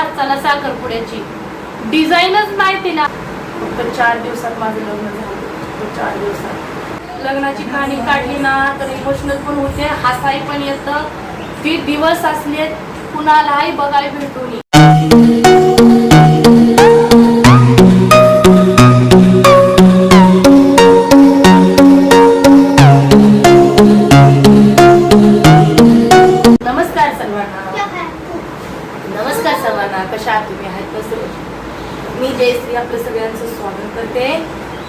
मार्चाला साखरपुड्याची डिझाईनच नाही तिला. फक्त चार दिवसात माझं लग्न झालं. फक्त चार दिवसात. लग्नाची कहाणी काढली ना तर इमोशनल पण होते हसाय पण येतं. ती दिवस असलेत कुणालाही बघायला भेटून जयश्री आपलं सगळ्यांचं स्वागत करते.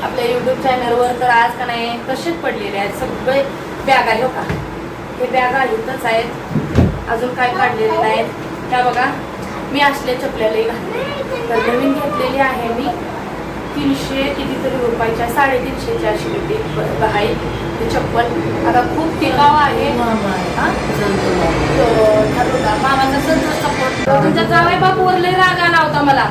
आपल्या युट्यूब चॅनलवर तर आज का नाही कसेच पडलेले आहेत सगळे बॅग आहे हो का? हे बॅग इथंच आहेत. अजून काय काढलेले नाहीत. त्या बघा मी असले चपल्यालाही घातले. तर नवीन घेतलेली आहे मी. तीनशे कितीतरी रुपयाच्या साडेतीनशेची अशी होती. आहे ते चप्पल. आता खूप टिकाव आहे. मामाचा संतोष सपोर्ट तुमच्या जावाई बापूवर लय राग आला होता मला.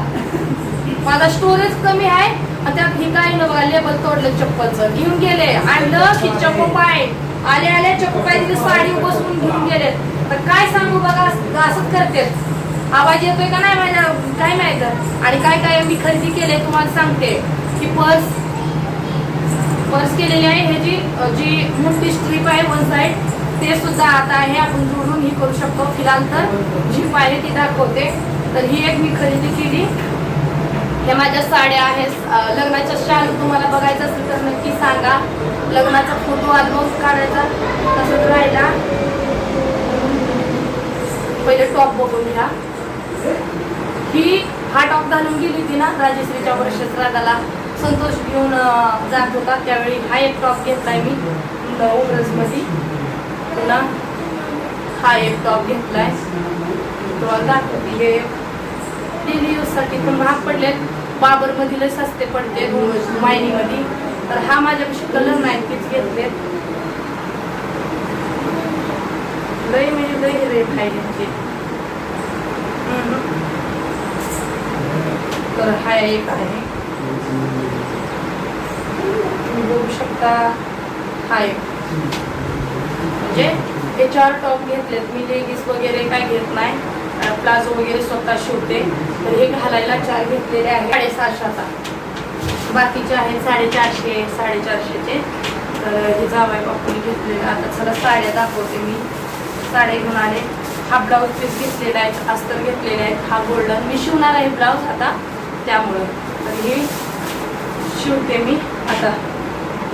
माझा स्टोरेज कमी आहे. त्यात हे काय न बघा लेबल तोडलं चप्पलचं. घेऊन गेले. आणलं की चप्पू पाय. आले आले चप्पू पाय तिथे साडी बसवून घेऊन गेले. तर काय सांगू बघा असंच करते. आवाज येतोय का नाही माझ्या? काय माहीत आणि काय काय मी खरेदी केले तुम्हाला सांगते. की पर्स. पर्स केलेली आहे ह्याची जी मोठी स्ट्रीप आहे वन साईड ते सुद्धा आता आहे. आपण जोडून ही करू शकतो. फिलहाल तर जी पाहिजे ती दाखवते. तर ही एक मी खरेदी केली. ह्या माझ्या साड्या आहेत. लग्नाच्या शाल तुम्हाला बघायचं असेल तर नक्की सांगा. लग्नाचा फोटो अल्बम काढायचा तसंच राहिला. पहिले टॉप बघून घ्या. ही हा टॉप घालून गेली होती ना राजश्रीच्या वर्षश्रादाला संतोष घेऊन जात होता. त्यावेळी हा एक टॉप घेतलाय मी मध्ये पुन्हा हा एक टॉप घेतलाय. तुम्हाला दाखवते हे डेली यूजसाठी पण महाग पडलेत. बाबरमध्ये लय सस्ते पडते मायनीमध्ये तर हा माझ्यापाशी कलर नाही तीच घेतले. लय म्हणजे लय रेट आहे त्यांचे तर हा एक आहे. तुम्ही बघू शकता हा एक. म्हणजे हे चार टॉप घेतलेत. मी लेगीस वगैरे काय घेत नाही. प्लाझो वगैरे स्वतः शिवते तर हे घालायला चार घेतलेले आहे साडेसहाशेचा बाकीचे आहेत साडेचारशे साडेचारशेचे. तर हे जावाय बापूने घेतलेले. आता चला साड्या दाखवते मी. साडे घेऊन आले. हा ब्लाऊज पीस घेतलेला आहे. अस्तर घेतलेले आहेत. हा गोल्डन मी शिवणार आहे ब्लाऊज आता. त्यामुळं. तर हे शिवते मी आता.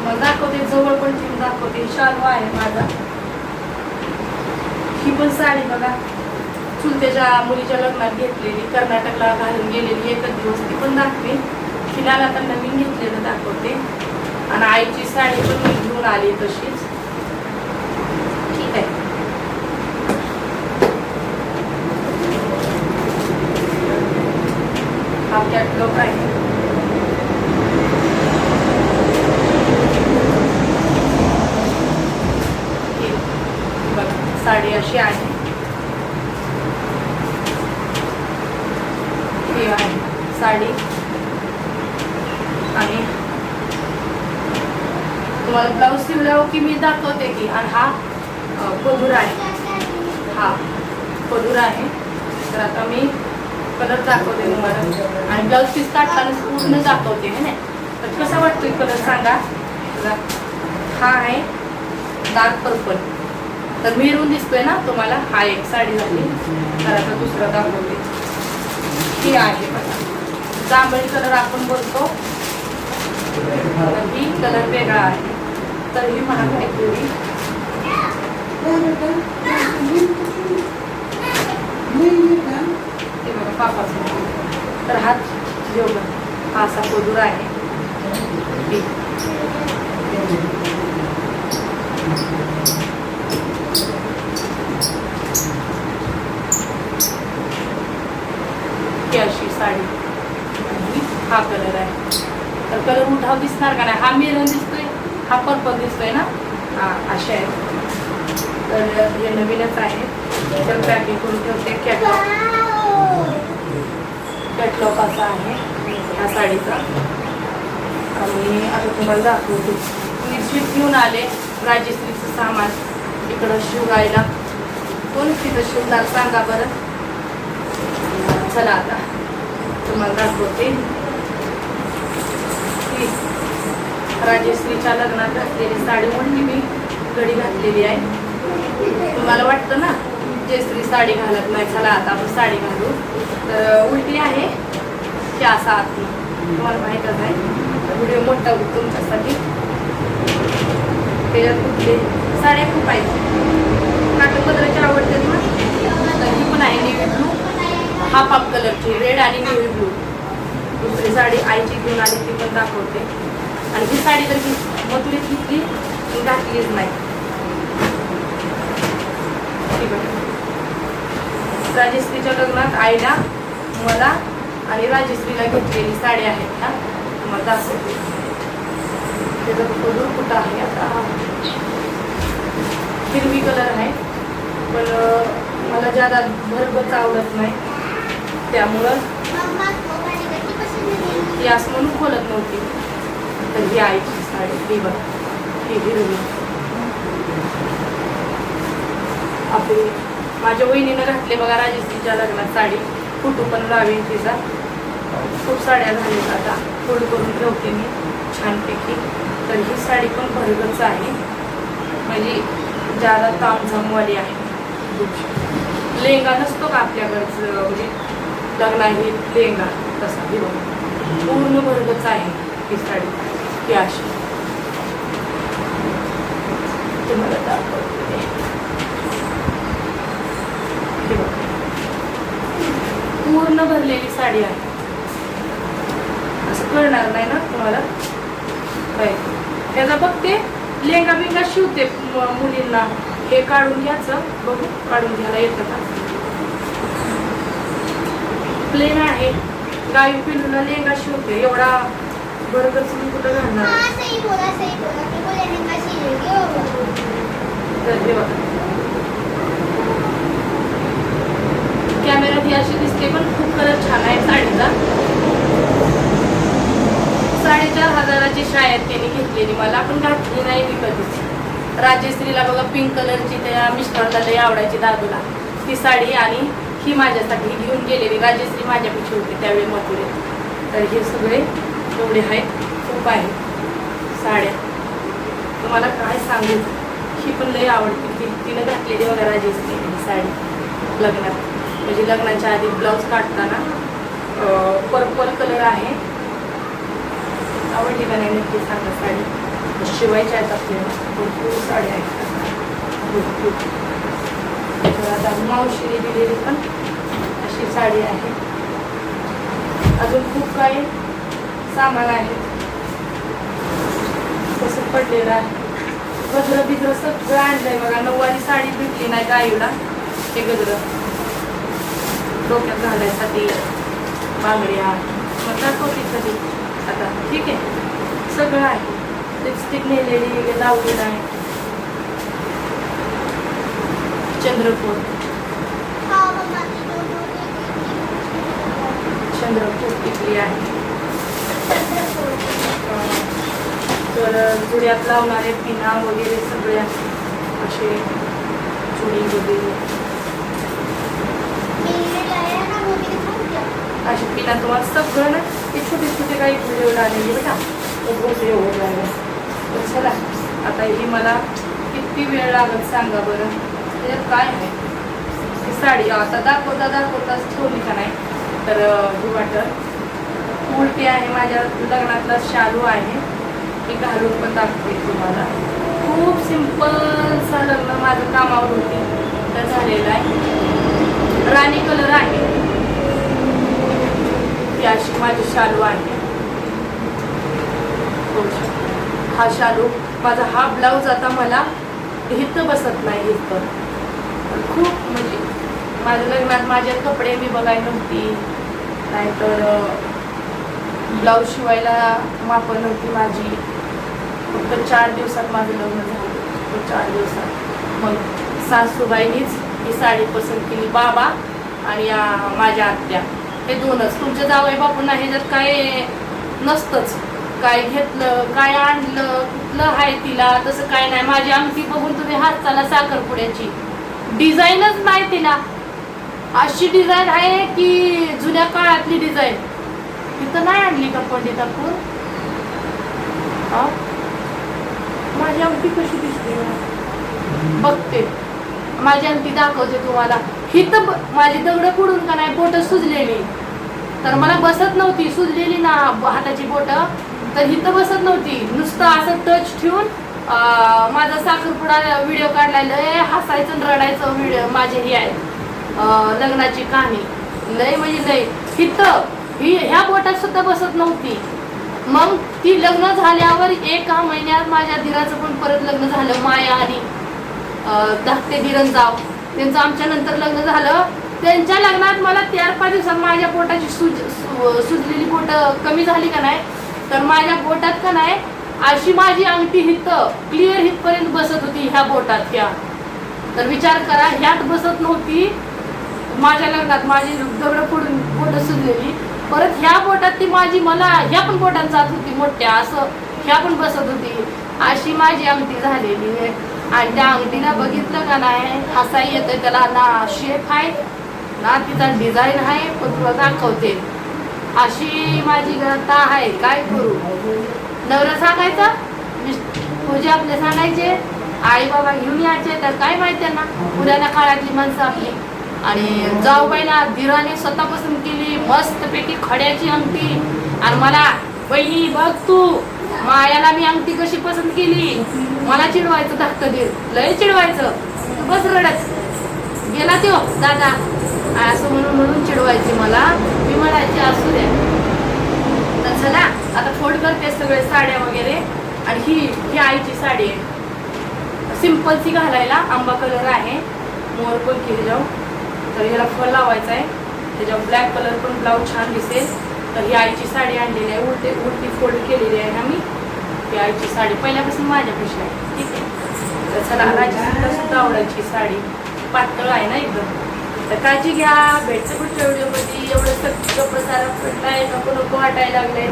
मग दाखवते. जवळ पण ठेवून दाखवते. शालू आहे माझा. ही पण साडी बघा. त्याच्या मुलीच्या लग्नात घेतलेली कर्नाटकला घालून गेलेली एकच दिवस ती पण दाखवे. फिलहाल आता नवीन घेतलेलं दाखवते. आणि आईची साडी पण मी घेऊन आली तशीच ठीक आहे हा कॅटलॉग आहे हे बघा साडी अशी आहे हे आहे साडी आणि तुम्हाला ब्लाऊज शिवल्यावर की मी दाखवते की आणि हा अ, आहे. हा पदूर आहे. तर आता मी कलर दाखवते तुम्हाला. आणि ब्लाऊज पीस काढताना पूर्ण दाखवते है ना? तर कसा वाटतोय कलर सांगा? हा आहे डार्क पर्पल. तर मिरून दिसतोय ना तुम्हाला? हा एक साडी झाली. तर आता दुसरा दाखवते. ही आहे बघा. जांभळी कलर आपण बोलतो. ही कलर वेगळा आहे. तरी मला महाग ते बघा पापाचं तर हात जेवढं हा असा कोदूर आहे. अशी साडी. हा कलर आहे. तर कलर उठाव दिसणार का नाही? हा मेरून दिसतो हा पर्पल दिसतोय ना? हा असे आहे तर हे नवीनच आहे. तर पॅकिंग करून ठेवते. कॅटलॉग कॅटलॉग असा आहे. ह्या साडीचा. आणि आता तुम्हाला दाखवते. मी स्वीट घेऊन आले. राजश्रीचं सामान इकडं शिवरायला. कोण तिथं शिवणार सांगा बरं? चला आता. तुम्हाला दाखवते. राजेश्रीच्या लग्नात घातलेली साडी म्हणून मी घडी घातलेली आहे. तुम्हाला वाटतं ना जयश्री साडी घालत नाही चला आता आपण साडी घालू. तर उलटी आहे की असा आत तुम्हाला माहीतच आहे व्हिडिओ मोठा होतो तुमच्यासाठी. त्याच्यात कुठले? साड्या खूप आहेत. कागदपत्राची आवडते ना तर ही पण आहे नेव्ही ब्लू हाफ हाफ कलरची रेड आणि नेव्ही ब्लू दुसरी साडी आईची घेऊन आली ती पण दाखवते. आणि ही साडी तर मी मथुरीत घेतली घातलीच नाही ही राजश्रीच्या लग्नात आईला मला आणि राजश्रीला घेतलेली साडी आहेत ना तुम्हाला दाखवते त्याचा कलर कुठं आहे आता हिरवी कलर आहे पण मला ज्यादा भरगच आवडत नाही त्यामुळं ती असं म्हणून खोलत नव्हती तर ही आईची साडी ही बघ ही हिरवी. आपली माझ्या वहिनीनं घातले बघा राजश्रीच्या लग्नात साडी. फोटो पण लावेन तिचा. खूप साड्या झाल्यात आता. फोल्ड करून ठेवते मी छानपैकी. तर ही साडी पण भरगच आहे. म्हणजे ज्यादा तामझामवाली आहे. लेहंगा नसतो का आपल्याकडचं म्हणजे लग्न आहे लेहंगा तसा. पूर्ण भरगच आहे ही साडी. ही अशी. तुम्हाला दाखवते. पूर्ण भरलेली साडी आहे. असं कळणार नाही ना तुम्हाला? काय त्याचा बघते लेहंगा बिंगा शिवते मुलींना. हे काढून घ्यायचं. बघू काढून घ्यायला येतं का? प्लेन आहे. गाई पिलूला लेहंगा शिवते. एवढा बरोबरच मी कुठं घालणार? हाँ सही बोला सही बोला. मेरे को लहंगा चाहिए होगा तर हे अशी दिसते पण खूप कलर छान आहे साडीचा. साडेचार हजाराची शाळेत त्यांनी घेतलेली मला पण घातली नाही मी कधीच. राजश्रीला बघा पिंक कलरची त्या मिस्टरला लई आवडायची दादूला. ती साडी आणि ही माझ्यासाठी घेऊन गेलेली. राजश्री माझ्यापेक्षा होती त्यावेळी मथुरेत तर हे सगळे एवढे आहेत खूप आहेत साड्या. तुम्हाला काय सांगू? ही पण लई आवडते. ती तिनं घातलेली बघा राजश्री ही साडी. लग्नात. म्हणजे लग्नाच्या आधी ब्लाऊज काढताना पर्पल कलर आहे. आवडली का नाही नक्की सांगा साडी? शिवायच्या आहेत आपल्याला भरपूर साड्या आहेत. भरपूर. तर आता मावशीने दिलेली पण अशी साडी आहे. अजून खूप काही सामान आहे. तसं पडलेलं आहे. गजरं बिजरं सगळं आणलंय बघा. नऊवारी साडी भेटली नाही गाईला हे गजरं. डोक्यात घालायसाठी बांगड्या मग दाखवते कधी आता ठीक आहे. सगळं आहे. लिपस्टिक नेलेली दावलेलं आहे. चंद्रपूर चंद्रपूर टिकली आहे. तर जुड्यात लावणारे पिना वगैरे सगळ्या असे चुडी वगैरे. अशी पिना तुम्हाला सगळं ना ते छोटे छोटे काही व्हिडिओ आलेले बेटा एवढं लागलं तर चला आता ही मला किती वेळ लागत सांगा बरं? त्याच्यात काय आहे? ही साडी आता दाखवता दाखवताच ठेवली का नाही? तर ही वाटत. उलटी आहे माझ्या लग्नातला शालू आहे. मी घालून पण दाखवते तुम्हाला. खूप सिम्पलचा लग्न माझं कामावर होती तर झालेलं आहे. राणी कलर आहे. ती अशी माझी शालू आहे. हा शालू माझा हा ब्लाऊज आता मला इथं बसत नाही इथं. खूप म्हणजे माझ्या लग्नात माझे कपडे मी बघाय नव्हती. नाहीतर ब्लाऊज शिवायला माप नव्हती माझी. तर चार दिवसात माझं लग्न झालं. फक्त चार दिवसात. मग सासूबाईनीच ही साडी पसंत केली बाबा आणि माझ्या आत्या. हे दोनच. तुमच्या जावई बापूंना जर काय नसतंच. काय घेतलं काय आणलं कुठलं आहे तिला तसं काय नाही. माझी अंगठी बघून तुम्ही हात चाला साखरपुड्याची डिझाईनच नाही तिला. अशी डिझाईन आहे की जुन्या जुन्या काळातली डिझाईन. तिथं नाही आणली का पंडितापूर हा माझी अंगठी कशी दिसते बघते. माझी अंती दाखवते तुम्हाला. ही तर माझी दगड पुढून का नाही बोट सुजलेली. तर मला बसत नव्हती सुजलेली ना हाताची बोट. तर ही तर बसत नव्हती. नुसतं असं टच ठेवून माझा साखरपुडा व्हिडिओ काढलाय. लय हसायचं रडायचं व्हिडिओ माझे ही आहे. लग्नाची कहाणी. लय म्हणजे लय. हिथं ही ह्या बोटात सुद्धा बसत नव्हती. मग ती लग्न झाल्यावर एका महिन्यात माझ्या धीराचं पण परत लग्न झालं माया आणि धाकटे धीरन जाव. त्यांचं आमच्या नंतर लग्न झालं. त्यांच्या लग्नात मला चार पाच दिवसात माझ्या पोटाची सुज सुजलेली पोट कमी झाली का नाही? तर माझ्या बोटात का नाही? अशी माझी अंगठी हित क्लिअर हितपर्यंत बसत होती ह्या बोटात ह्या तर विचार करा ह्यात बसत नव्हती. माझ्या लग्नात माझी दगड फोडून बोट सुजलेली. परत ह्या बोटात ती माझी मला ह्या पण बोटात जात होती मोठ्या असं. ह्या पण बसत होती. अशी माझी अंगठी झालेली आहे. आणि त्या अंगठीला बघितलं का नाही हसाही येतोय त्याला ना शेप आहे ना तिचा डिझाईन आहे पण तुला दाखवते अशी माझी घरता आहे काय करू? नवरा सांगायचा पूजा आपले सांगायचे आई बाबा घेऊन यायचे तर काय माहिती ना पुराण्या काळातली माणसं आपली. आणि जाऊबाईला धीराने स्वतः पसंत केली मस्तपैकी खड्याची अंगठी. आणि मला बहिणी बघ तू मायाला मी अंगठी कशी पसंत केली? मला चिडवायचं धाकटं धीर लय चिडवायचं. बस रडत. गेला तो दादा असं म्हणून म्हणून चिडवायची मला. मी म्हणायची असू द्या. तर चला आता फोड करते सगळे साड्या वगैरे. आणि ही ही आईची साडी आहे. सिम्पलची घालायला आंबा कलर आहे. मोर पण केली जाऊ. तर ह्याला फळ लावायचं आहे. त्याच्यावर ब्लॅक कलर पण ब्लाऊज छान दिसेल. तर ही आईची साडी आणलेली आहे. उलटी उलटी फोल्ड केलेली आहे आम्ही ती आईची साडी. पहिल्यापासून माझ्यापाशी आहे. ठीक आहे. तर चला राजस्थानला सुद्धा आवडायची साडी. पातळ आहे ना एकदम. तर काळजी घ्या. भेटतो पुढच्या व्हिडिओमध्ये. एवढं सगळं प्रसार पडलाय नको नको वाटायला लागले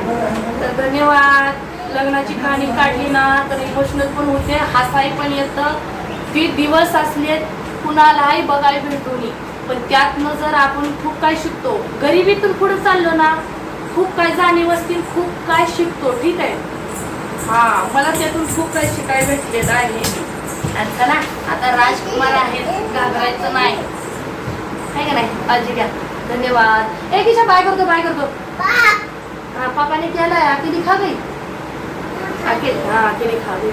तर धन्यवाद. लग्नाची कहाणी काढली ना तर इमोशनल पण होते. हसाई पण येतं. की दिवस असले कुणालाही बघायला भेटू पण त्यातनं जर आपण खूप काय शिकतो गरिबीतून पुढे चाललो ना खूप काय जाणीव असतील खूप काय शिकतो ठीक आहे? हा मला त्यातून खूप काही शिकायला भेटलेलं आहे. आणि चला आता राजकुमार आहेत घाबरायचं नाही. आहे का नाही? काळजी घ्या. धन्यवाद. ए किशा बाय करतो बाय करतो. हा पापाने केलाय. अकेली खा गई अकेली हा अकेली खा गई